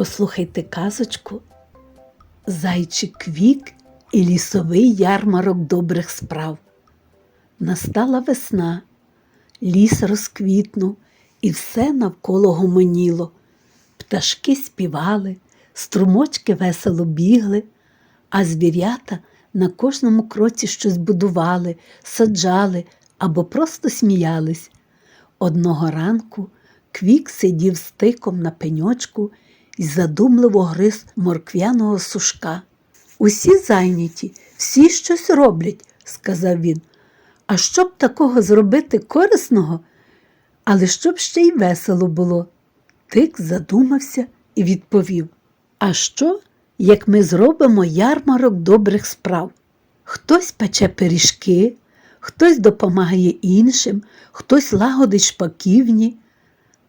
Послухайте казочку Зайчик вік і лісовий ярмарок добрих справ. Настала весна, ліс розквітнув, і все навколо гомоніло. Пташки співали, струмочки весело бігли, а звірята на кожному кроці щось будували, саджали або просто сміялись. Одного ранку Квік сидів стиком на пеньочку і задумливо гриз морквяного сушка. Усі зайняті, всі щось роблять, сказав він. А щоб такого зробити корисного, але щоб ще й весело було. Тик задумався і відповів: А що, як ми зробимо ярмарок добрих справ? Хтось пече пиріжки, хтось допомагає іншим, хтось лагодить шпаківні,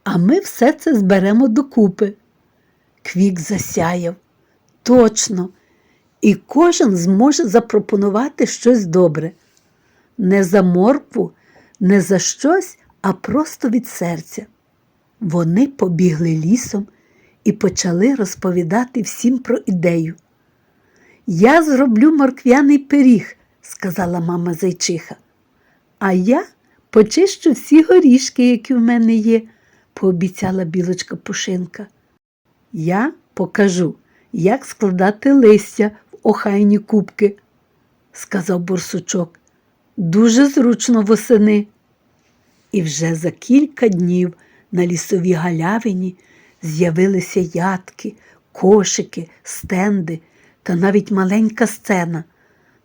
а ми все це зберемо докупи. Квік засяяв. Точно, і кожен зможе запропонувати щось добре. Не за моркву, не за щось, а просто від серця. Вони побігли лісом і почали розповідати всім про ідею. Я зроблю морквяний пиріг, сказала мама зайчиха. А я почищу всі горішки, які в мене є, пообіцяла білочка Пушинка. Я покажу, як складати листя в охайні кубки, сказав борсучок. Дуже зручно восени. І вже за кілька днів на лісовій галявині з'явилися ядки, кошики, стенди та навіть маленька сцена,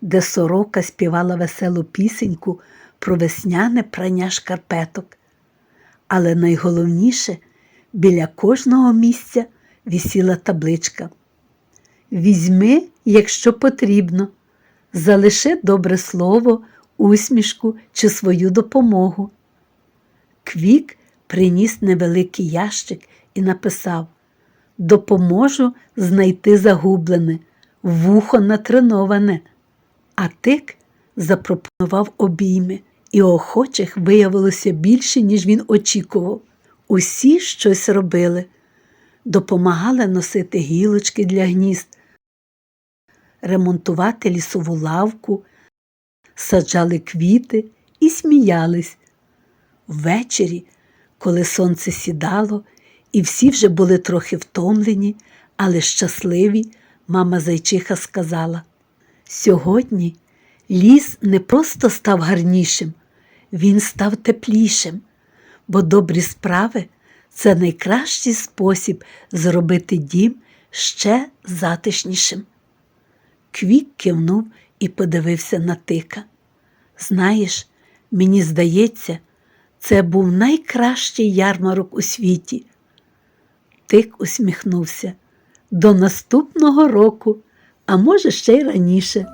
де сорока співала веселу пісеньку про весняне прання шкарпеток. Але найголовніше біля кожного місця вісіла табличка. Візьми, якщо потрібно, залиши добре слово, усмішку чи свою допомогу. Квік приніс невеликий ящик і написав Допоможу знайти загублене, вухо натреноване. А тик запропонував обійми, і охочих виявилося більше, ніж він очікував. Усі щось робили, допомагали носити гілочки для гнізд, ремонтувати лісову лавку, саджали квіти і сміялись. Ввечері, коли сонце сідало, і всі вже були трохи втомлені, але щасливі, мама зайчиха сказала: Сьогодні ліс не просто став гарнішим, він став теплішим, бо добрі справи це найкращий спосіб зробити дім ще затишнішим. Квік кивнув і подивився на тика. Знаєш, мені здається, це був найкращий ярмарок у світі. Тик усміхнувся. До наступного року, а може, ще й раніше.